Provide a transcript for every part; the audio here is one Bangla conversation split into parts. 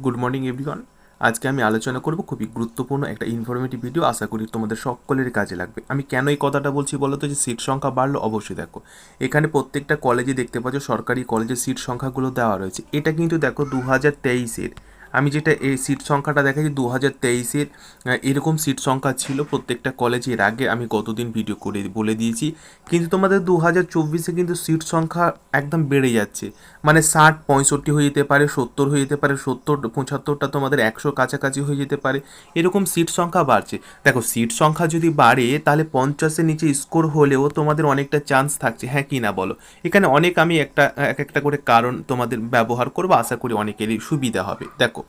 গুড মর্নিং এভরিওয়ান আজকে আমি আলোচনা করব খুবই গুরুত্বপূর্ণ একটা ইনফরমেটিভ ভিডিও আশা করি তোমাদের সকলের কাজে লাগবে। আমি কেন এই কথাটা বলছি বলো তো যে সিট সংখ্যা বাড়লো? অবশ্যই দেখো। এখানে প্রত্যেকটা কলেজে দেখতে পাচ্ছ, সরকারি কলেজের সিট সংখ্যাগুলো দেওয়া রয়েছে। এটা কিন্তু দেখো দু হাজার তেইশের। আমি যেটা এই সিট সংখ্যাটা দেখাচ্ছি দু হাজার তেইশের এরকম সিট সংখ্যা ছিল প্রত্যেকটা কলেজে এর আগে আমি গতদিন ভিডিও করে বলে দিয়েছি। কিন্তু তোমাদের দু হাজার চব্বিশে কিন্তু সিট সংখ্যা একদম বেড়ে যাচ্ছে। মানে ষাট, পঁয়ষট্টি হয়ে যেতে পারে, সত্তর হয়ে যেতে পারে, সত্তর, পঁচাত্তরটা তোমাদের একশো কাছাকাছি হয়ে যেতে পারে। এরকম সিট সংখ্যা বাড়ছে। দেখো সিট সংখ্যা যদি বাড়ে, তাহলে পঞ্চাশের নিচে স্কোর হলেও তোমাদের অনেকটা চান্স থাকছে। হ্যাঁ কি না বলো? এখানে অনেক আমি একটা, এক একটা করে কারণ তোমাদের ব্যবহার করব। আশা করি অনেকেরই সুবিধা হবে। দেখো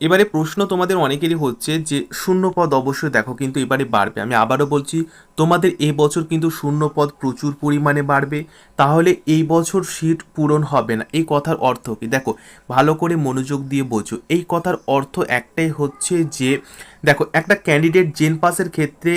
এবারে প্রশ্ন তোমাদের অনেকেরই হচ্ছে যে শূন্য পদ অবশ্যই দেখো কিন্তু এবারে বাড়বে। আমি আবারও বলছি, তোমাদের এই বছর কিন্তু শূন্য পদ প্রচুর পরিমাণে বাড়বে। তাহলে এই বছর সিট পূরণ হবে না। এই কথার অর্থ কি? দেখো, ভালো করে মনোযোগ দিয়ে বোঝো। এই কথার অর্থ একটাই হচ্ছে যে দেখো, একটা ক্যান্ডিডেট জেন পাসের ক্ষেত্রে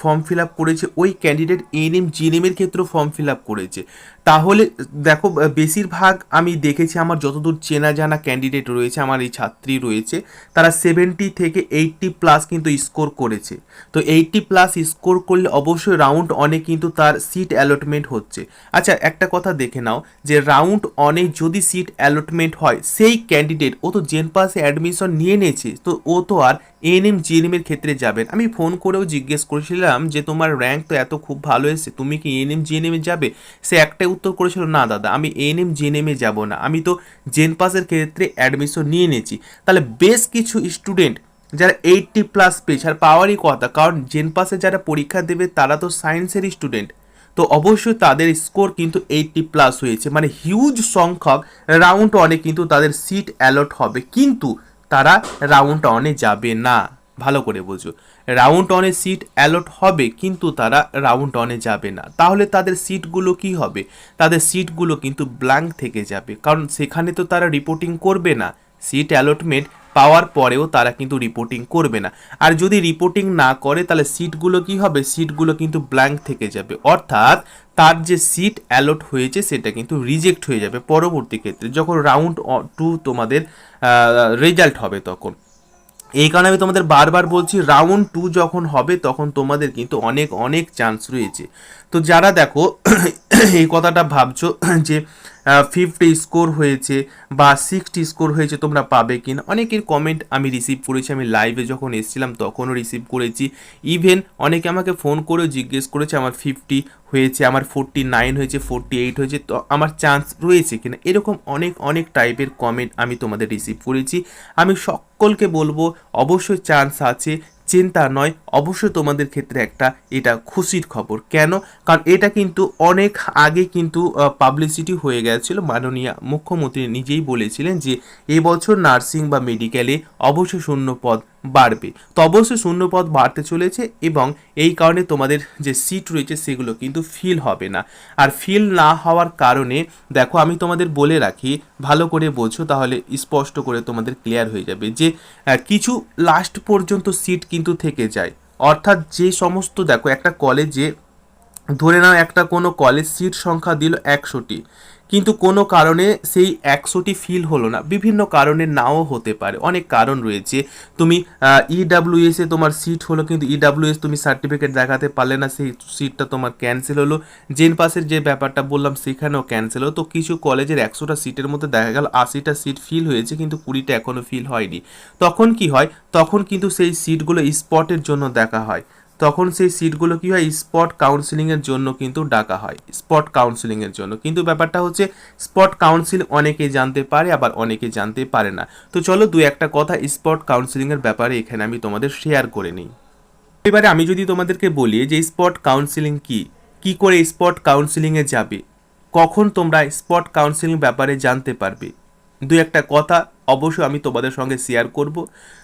ফর্ম ফিল আপ করেছে, ওই ক্যান্ডিডেট এনএম জিএনএমের ক্ষেত্রেও ফর্ম ফিল আপ করেছে। তাহলে, দেখো বেশিরভাগ আমি দেখেছি, আমার যতদূর চেনা জানা ক্যান্ডিডেট রয়েছে, আমার এই ছাত্রী রয়েছে, তারা সেভেন্টি থেকে এইটটি প্লাস কিন্তু স্কোর করেছে। তো এইটটি প্লাস স্কোর করলে অবশ্যই রাউন্ড অনে কিন্তু তার সিট অ্যালটমেন্ট হচ্ছে। আচ্ছা একটা কথা দেখে নাও, যে রাউন্ড অনে যদি সিট অ্যালটমেন্ট হয়, সেই ক্যান্ডিডেট ও তো জেন পাসে অ্যাডমিশন নিয়ে নিয়েছে, তো ও তো আর এএনএম জিএনএম এর ক্ষেত্রে যাবেন। আমি ফোন করেও জিজ্ঞেস করেছিলাম যে, তোমার র্যাঙ্ক তো এত খুব ভালো এসেছে, তুমি কি এএনএম জিএনএম যাবে? সে একটাই উত্তর করেছিল, না দাদা, আমি এএনএম জিএনএম যাব না। আমি তো জেন পাসের ক্ষেত্রে অ্যাডমিশন নিয়ে নিয়েছি তাহলে বেশ কিছু স্টুডেন্ট যারা এইটটি প্লাস পেয়েছে, আর পাওয়ারই কথা, কারণ জেন পাসে যারা পরীক্ষা দেবে, তারা তো সায়েন্সের স্টুডেন্ট তো অবশ্যই তাদের স্কোর কিন্তু এইটটি প্লাস হয়েছে। মানে হিউজ সংখ্যক রাউন্ড ওয়ানে কিন্তু তাদের সিট অ্যালট হবে। কিন্তু তারা রাউন্ড অনে যাবে না। ভালো করে বোঝো। রাউন্ড অনে সিট অ্যালট হবে, কিন্তু তারা রাউন্ড অনে যাবে না। তাহলে তাদের সিটগুলো কি হবে? তাদের সিটগুলো কিন্তু ব্ল্যাঙ্ক থেকে যাবে, কারণ সেখানে তো তারা রিপোর্টিং করবে না। সিট অ্যালটমেন্ট পাওয়ার পরেও তারা কিন্তু রিপোর্টিং করবে না। আর যদি রিপোর্টিং না করে, তাহলে সিটগুলো কি হবে? সিটগুলো কিন্তু ব্ল্যাঙ্ক থেকে যাবে। অর্থাৎ তার যে সিট অ্যালট হয়েছে, সেটা কিন্তু রিজেক্ট হয়ে যাবে পরবর্তী ক্ষেত্রে। যখন রাউন্ড টু তোমাদের রেজাল্ট হবে তখন। এই কারণে আমি তোমাদের বারবার বলছি রাউন্ড টু যখন হবে, তখন তোমাদের কিন্তু অনেক অনেক চান্স রয়েছে। তো যারা দেখো, এই কথাটা ভাবছ যে ফিফটি স্কোর হয়েছে বা সিক্সটি স্কোর হয়েছে তোমরা পাবে কি না অনেকের কমেন্ট আমি রিসিভ করেছি, আমি লাইভে যখন এসেছিলাম তখনও রিসিভ করেছি। ইভেন অনেকে আমাকে ফোন করেও জিজ্ঞেস করেছে, আমার ফিফটি হয়েছে, আমার ফোরটি নাইন হয়েছে ফোরটি এইট হয়েছে, তো আমার চান্স রয়েছে কিনা? এরকম অনেক অনেক টাইপের কমেন্ট আমি তোমাদের রিসিভ করেছি। আমি সকলকে বলব, অবশ্যই চান্স আছে। চিন্তা নয়। অবশ্যই তোমাদের ক্ষেত্রে একটা এটা খুশির খবর। কেন? কারণ এটা কিন্তু অনেক আগে কিন্তু পাবলিসিটি হয়ে গেছিল। মাননীয় মুখ্যমন্ত্রী নিজেই বলেছিলেন যে, এবছর নার্সিং বা মেডিকেলে অবশ্যই শূন্য পদ বাড়বে। তো অবশ্যই শূন্য পদ বাড়তে চলেছে এবং এই কারণে তোমাদের যে সিট রয়েছে সেগুলো কিন্তু ফিল হবে না। আর ফিল না হওয়ার কারণে, দেখো আমি তোমাদের বলে রাখি, ভালো করে বোঝো তাহলে স্পষ্ট করে তোমাদের ক্লিয়ার হয়ে যাবে যে কিছু লাস্ট পর্যন্ত সিট কিন্তু থেকে যায়। অর্থাৎ যে সমস্ত, দেখো একটা কলেজে ধরে নাও একটা কোনো কলেজ সিট সংখ্যা দিল একশোটি। কিন্তু কোনো কারণে সেই একশোটি ফিল হলো না। বিভিন্ন কারণে নাও হতে পারে। অনেক কারণ রয়েছে। তুমি ইডাব্লিউএসে তোমার সিট হলো, কিন্তু ইডাব্লিউএস তুমি সার্টিফিকেট দেখাতে পারলে না, সেই সিটটা তোমার ক্যান্সেল হলো। জেন পাসের যে ব্যাপারটা বললাম, সেখানেও ক্যান্সেল হলো। তো কিছু কলেজের একশোটা সিটের মধ্যে দেখা গেল, আশিটা সিট ফিল হয়েছে, কিন্তু কুড়িটা এখনও ফিল হয়নি। তখন কি হয়? তখন কিন্তু সেই সিটগুলো স্পটের জন্য দেখা হয়। তখন সেই সিটগুলো কী হয়? স্পট কাউন্সিলিংয়ের জন্য কিন্তু ডাকা হয়। স্পট কাউন্সিলিংয়ের জন্য। কিন্তু ব্যাপারটা হচ্ছে স্পট কাউন্সিল অনেকে জানতে পারে, আবার অনেকে জানতে পারে না। তো চলো দু একটা কথা স্পট কাউন্সিলিংয়ের ব্যাপারে এখানে আমি তোমাদের শেয়ার করে নিই। এবারে আমি যদি তোমাদেরকে বলি যে স্পট কাউন্সিলিং কি? কি করে স্পট কাউন্সিলিংয়ে যাবে? কখন তোমরা স্পট কাউন্সিলিং ব্যাপারে জানতে পারবে? দু একটা কথা অবশ্যই আমি তোমাদের সঙ্গে শেয়ার করব।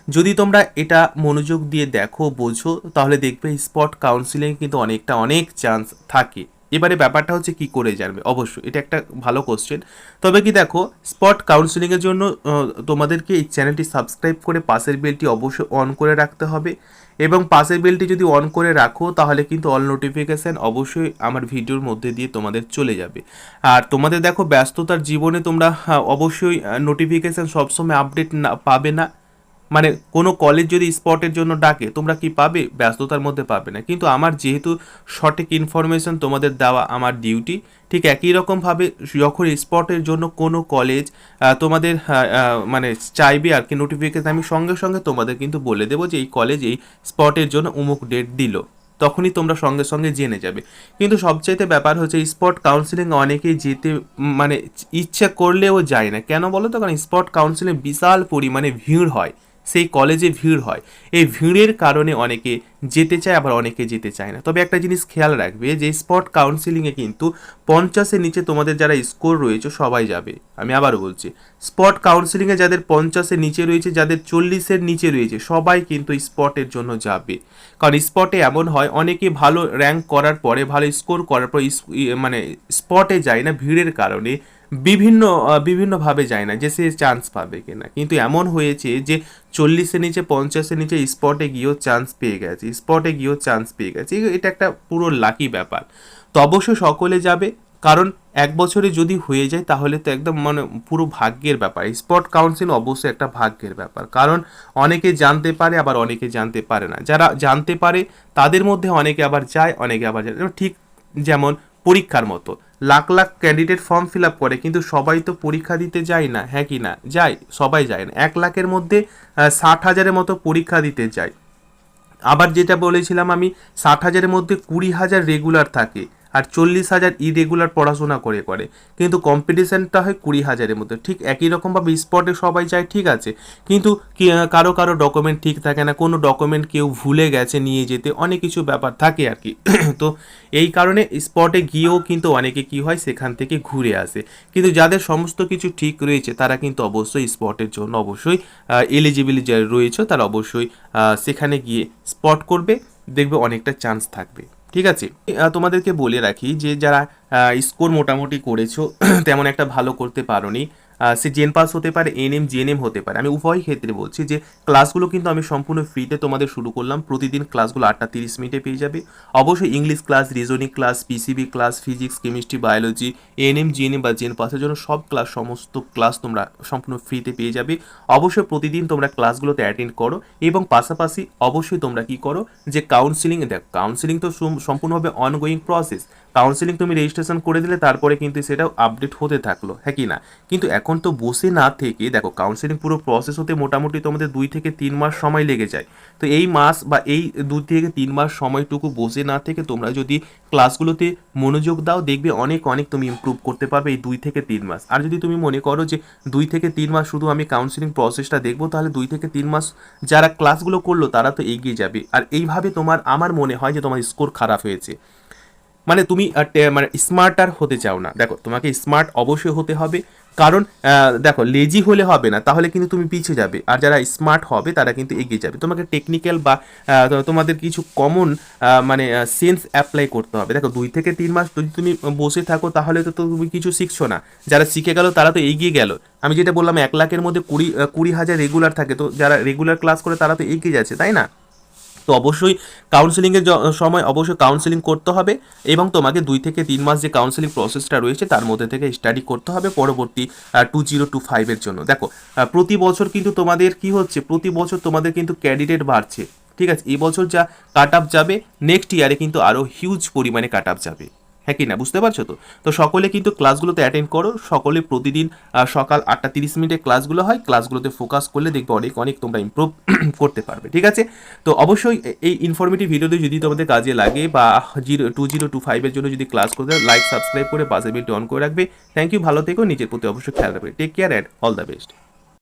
যদি তোমরা এটা মনোযোগ দিয়ে দেখো, বোঝো, তাহলে দেখবে স্পট কাউন্সিলিং কিন্তু অনেকটা অনেক চান্স থাকে। এবারে ব্যাপারটা হচ্ছে কি করে জানবে? অবশ্যই, এটা একটা ভালো কোশ্চেন তবে কি দেখো স্পট কাউন্সিলিংয়ের জন্য তোমাদেরকে এই চ্যানেলটি সাবস্ক্রাইব করে পাশের বেলটি অবশ্যই অন করে রাখতে হবে। এবং পাশের বেলটি যদি অন করে রাখো, তাহলে কিন্তু অল নোটিফিকেশান অবশ্যই আমার ভিডিওর মধ্যে দিয়ে তোমাদের চলে যাবে। আর তোমাদের দেখো, ব্যস্ততার জীবনে তোমরা অবশ্যই নোটিফিকেশান সবসময় আপডেট না, পাবে না। মানে কোনো কলেজ যদি স্পটের জন্য ডাকে, তোমরা কি পাবে? ব্যস্ততার মধ্যে পাবে না। কিন্তু আমার যেহেতু সঠিক ইনফরমেশন তোমাদের দেওয়া আমার ডিউটি ঠিক একই রকমভাবে যখন স্পটের জন্য কোনো কলেজ তোমাদের মানে চাইবে আর কি নোটিফিকেশন আমি সঙ্গে সঙ্গে তোমাদের কিন্তু বলে দেবো যে এই কলেজ এই স্পটের জন্য অমুক ডেট দিল। তখনই তোমরা সঙ্গে সঙ্গে জেনে যাবে। কিন্তু সবচাইতে ব্যাপার হচ্ছে স্পট কাউন্সিলিং অনেকেই যেতে মানে ইচ্ছা করলেও যায় না। কেন বলো তো? কারণ স্পট কাউন্সিলিং বিশাল পরিমাণে ভিড় হয়। সেই কলেজে ভিড় হয়। এই ভিড়ের কারণে অনেকে যেতে চায়, আবার অনেকে যেতে চায় না। তবে একটা জিনিস খেয়াল রাখবে যে স্পট কাউন্সিলিংয়ে কিন্তু পঞ্চাশের নিচে তোমাদের যারা স্কোর রয়েছে, সবাই যাবে। আমি আবার বলছি স্পট কাউন্সিলিংয়ে যাদের পঞ্চাশের নিচে রয়েছে, যাদের চল্লিশের নিচে রয়েছে, সবাই কিন্তু স্পটের জন্য যাবে। কারণ স্পটে এমন হয়, অনেকে ভালো র্যাঙ্ক করার পরে, ভালো স্কোর করার পর মানে স্পটে যায় না ভিড়ের কারণে। বিভিন্ন বিভিন্নভাবে যায় না, যে সে চান্স পাবে কিনা। কিন্তু এমন হয়েছে যে চল্লিশের নিচে, পঞ্চাশের নিচে স্পটে গিয়েও চান্স পেয়ে গেছে স্পটে গিয়েও চান্স পেয়ে গেছে। এটা একটা পুরো লাকি ব্যাপার। তো অবশ্য সকলে যাবে, কারণ এক বছরে যদি হয়ে যায়, তাহলে তো একদম মানে পুরো ভাগ্যের ব্যাপার। স্পট কাউন্সিল অবশ্যই একটা ভাগ্যের ব্যাপার। কারণ অনেকে জানতে পারে, আবার অনেকে জানতে পারে না। যারা জানতে পারে, তাদের মধ্যে অনেকে আবার যায়, অনেকে আবার যায়। ঠিক যেমন পরীক্ষার মতো। Lakh lakh candidate form fill up করে, কিন্তু সবাই তো পরীক্ষা দিতে যায় না হ্যাঁ কি না? যায়, সবাই যায় না। এক লাখের মধ্যে ষাট হাজারের মতো পরীক্ষা দিতে যায়। আবার যেটা বলেছিলাম আমি, ষাট হাজারের মধ্যে কুড়ি হাজার রেগুলার থাকে। আর চল্লিশ হাজার ইরেগুলার পড়াশোনা করে করে। কিন্তু কম্পিটিশানটা হয় কুড়ি হাজারের মধ্যে। ঠিক একই রকমভাবে স্পটে সবাই যায়, ঠিক আছে। কিন্তু কারও কারও ডকুমেন্ট ঠিক থাকে না। কোনো ডকুমেন্ট কেউ ভুলে গেছে নিয়ে যেতে। অনেক কিছু ব্যাপার থাকে আর কি। তো এই কারণে স্পটে গিয়েও কিন্তু অনেকে কি হয়, সেখান থেকে ঘুরে আসে। কিন্তু যাদের সমস্ত কিছু ঠিক রয়েছে, তারা কিন্তু অবশ্যই স্পটের জন্য অবশ্যই এলিজিবিলি যারা রয়েছে, তারা অবশ্যই সেখানে গিয়ে স্পট করবে। দেখবে অনেকটা চান্স থাকবে। ঠিক আছে? তোমাদেরকে বলে রাখি যে যারা স্কোর মোটামুটি করেছ তেমন একটা ভালো করতে আহ, সে জেন পাস হতে পারে এনএম জেএনএম হতে পারে। আমি উভয় ক্ষেত্রে বলছি যে ক্লাসগুলো কিন্তু আমি সম্পূর্ণ ফ্রিতে তোমাদের শুরু করলাম। প্রতিদিন ক্লাসগুলো আটটা তিরিশ মিনিটে পেয়ে যাবে। অবশ্যই English class reasoning class PCB class physics chemistry biology ANM GNM বা জেন পাসের জন্য সব ক্লাস সমস্ত ক্লাস তোমরা সম্পূর্ণ ফ্রিতে পেয়ে যাবে। অবশ্যই প্রতিদিন তোমরা ক্লাসগুলোতে অ্যাটেন্ড করো এবং পাশাপাশি অবশ্যই তোমরা কি করো? যে কাউন্সিলিং দেখ কাউন্সিলিং তো সম্পূর্ণভাবে অনগোয়িং প্রসেস কাউন্সিলিং তুমি রেজিস্ট্রেশন করে দিলে তারপরে কিন্তু সেটাও আপডেট হতে থাকল হ্যাঁ কি না? কিন্তু এখন তো বসে না থেকে, দেখো কাউন্সিলিং পুরো প্রসেস হতে মোটামুটি তোমাদের দুই থেকে তিন মাস সময় লেগে যায়। তো এই মাস বা এই দুই থেকে তিন মাস সময়টুকু বসে না থেকে তোমরা যদি ক্লাসগুলোতে মনোযোগ দাও, দেখবে অনেক অনেক তুমি ইম্প্রুভ করতে পারবে এই দুই থেকে তিন মাস। আর যদি তুমি মনে করো যে দুই থেকে তিন মাস শুধু আমি কাউন্সিলিং প্রসেসটা দেখব, তাহলে দুই থেকে তিন মাস যারা ক্লাসগুলো করল তারা তো এগিয়ে যাবে। আর এইভাবে তোমার, আমার মনে হয় যে তোমার স্কোর খারাপ হয়েছে। মানে তুমি মানে স্মার্টার হতে চাও না। দেখো, তোমাকে স্মার্ট অবশ্যই হতে হবে। কারণ দেখো লেজি হলে হবে না, তাহলে কিন্তু তুমি পিছিয়ে যাবে। আর যারা স্মার্ট হবে, তারা কিন্তু এগিয়ে যাবে। তোমাকে টেকনিক্যাল বা তোমাদের কিছু কমন মানে সেন্স অ্যাপ্লাই করতে হবে। দেখো, দুই থেকে তিন মাস যদি তুমি বসে থাকো, তাহলে তো তুমি কিছু শিখছো না। যারা শিখে গেল, তারা তো এগিয়ে গেল। আমি যেটা বললাম, এক লাখের মধ্যে কুড়ি কুড়ি হাজার রেগুলার থাকে, তো যারা রেগুলার ক্লাস করে, তারা তো এগিয়ে যাচ্ছে, তাই না? তো অবশ্যই কাউন্সেলিংয়ের সময় অবশ্যই কাউন্সেলিং করতে হবে এবং তোমাকে দুই থেকে তিন মাস যে কাউন্সেলিং প্রসেসটা রয়েছে তার মধ্যে থেকে স্টাডি করতে হবে পরবর্তী টু জিরো টু ফাইভের জন্য। দেখো প্রতি বছর কিন্তু তোমাদের কি হচ্ছে, প্রতি বছর তোমাদের কিন্তু ক্যান্ডিডেট বাড়ছে। ঠিক আছে, এবছর বছর যা কাট যাবে নেক্সট ইয়ারে কিন্তু আরও হিউজ পরিমাণে কাট যাবে। হ্যাঁ কি না, বুঝতে পারছ তো? তো সকলে কিন্তু ক্লাসগুলোতে অ্যাটেন্ড করো, সকলে প্রতিদিন সকাল আটটা তিরিশ মিনিটে ক্লাসগুলো হয়, ক্লাসগুলোতে ফোকাস করলে দেখবে অনেক অনেক তোমরা ইমপ্রুভ করতে পারবে, ঠিক আছে? তো অবশ্যই এই ইনফরমেটিভ ভিডিওটি যদি তোমাদের কাজে লাগে বা জিরো টু জিরো টু ফাইভের জন্য যদি ক্লাস করতে লাইক সাবস্ক্রাইব করে পাশে বিলটি অন করে রাখবে। থ্যাংক ইউ ভালো থেকো, নিজের প্রতি অবশ্যই খেয়াল রাখবে। Take care and all the best